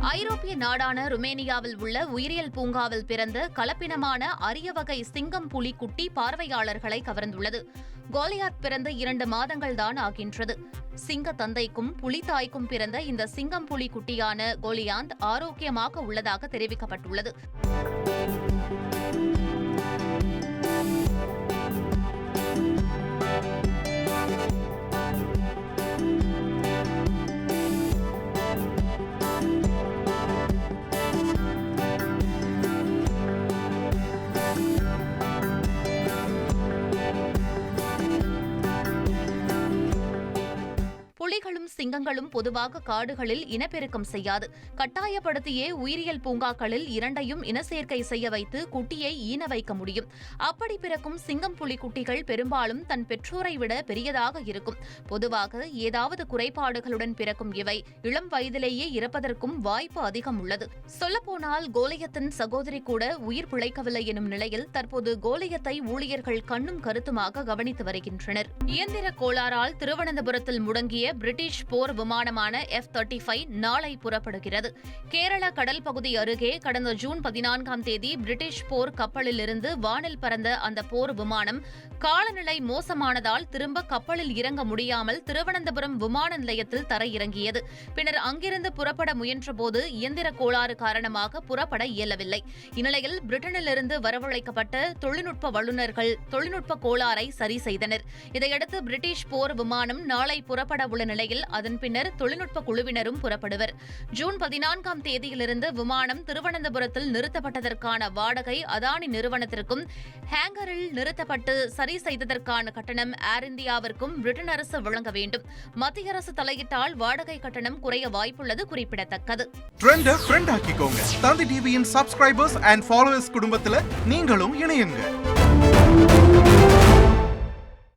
ஐரோப்பிய நாடான ருமேனியாவில் உள்ள உயிரியல் பூங்காவில் பிறந்த கலப்பினமான அரிய வகை சிங்கம் புலி குட்டி பார்வையாளர்களை கவர்ந்துள்ளது. கோலியாத் பிறந்த இரண்டு மாதங்கள் தான் ஆகின்றது. சிங்க தந்தைக்கும் புலித்தாய்க்கும் பிறந்த இந்த சிங்கம் புலி குட்டியான கோலியாந்த் ஆரோக்கியமாக உள்ளதாக தெரிவிக்கப்பட்டுள்ளது. புலிகளும் சிங்கங்களும் பொதுவாக காடுகளில் இனப்பெருக்கம் செய்யாது. கட்டாயப்படுத்தியே உயிரியல் பூங்காக்களில் இரண்டையும் இனச்சேர்க்கை செய்ய வைத்து குட்டியை ஈன வைக்க முடியும். அப்படி பிறக்கும் சிங்கம் புலி குட்டிகள் பெரும்பாலும் தன் பெற்றோரை விட பெரியதாக இருக்கும். பொதுவாக ஏதாவது குறைபாடுகளுடன் பிறக்கும் இவை இளம் வயதிலேயே இறப்பதற்கும் வாய்ப்பு அதிகம் உள்ளது. சொல்லப்போனால் கோலியத்தின் சகோதரி கூட உயிர் பிழைக்கவில்லை எனும் நிலையில் தற்போது கோலியத்தை ஊழியர்கள் கண்ணும் கருத்துமாக கவனித்து வருகின்றனர். இயந்திர கோளாறால் திருவனந்தபுரத்தில் முடங்கிய பிரிட்டிஷ் போர் விமானமான எஃப் தேர்ட்டி ஃபைவ் நாளை புறப்படுகிறது. கேரள கடல் பகுதி அருகே கடந்த ஜூன் பதினான்காம் தேதி பிரிட்டிஷ் போர் கப்பலிலிருந்து வானில் பறந்த அந்த போர் விமானம் காலநிலை மோசமானதால் திரும்ப கப்பலில் இறங்க முடியாமல் திருவனந்தபுரம் விமான நிலையத்தில் தரையிறங்கியது. பின்னர் அங்கிருந்து புறப்பட முயன்றபோது இயந்திர கோளாறு காரணமாக புறப்பட இயலவில்லை. இந்நிலையில் பிரிட்டனிலிருந்து வரவழைக்கப்பட்ட தொழில்நுட்ப வல்லுநர்கள் தொழில்நுட்ப கோளாறை சரி செய்தனர். இதையடுத்து பிரிட்டிஷ் போர் விமானம் நாளை புறப்பட உள்ள நிலையில் அதன் பின்னர் தொழில்நுட்ப குழுவினரும் புறப்படுவர். ஜூன் பதினான்காம் தேதியிலிருந்து விமானம் திருவனந்தபுரத்தில் நிறுத்தப்பட்டதற்கான வாடகை அதானி நிறுவனத்திற்கும் ஹேங்கரில் நிறுத்தப்பட்டு சரி செய்ததற்கான கட்டணம் ஏர் இந்தியாவிற்கும் பிரிட்டன் அரசு வழங்க வேண்டும். மத்திய அரசு தலையிட்டால் வாடகை கட்டணம் குறைய வாய்ப்புள்ளது குறிப்பிடத்தக்கது. ட்ரெண்ட தந்தி டிவியின் சப்ஸ்கிரைபர்ஸ் அண்ட் ஃபாலோவர்ஸ் குடும்பத்தில் நீங்களும் இணையுங்க.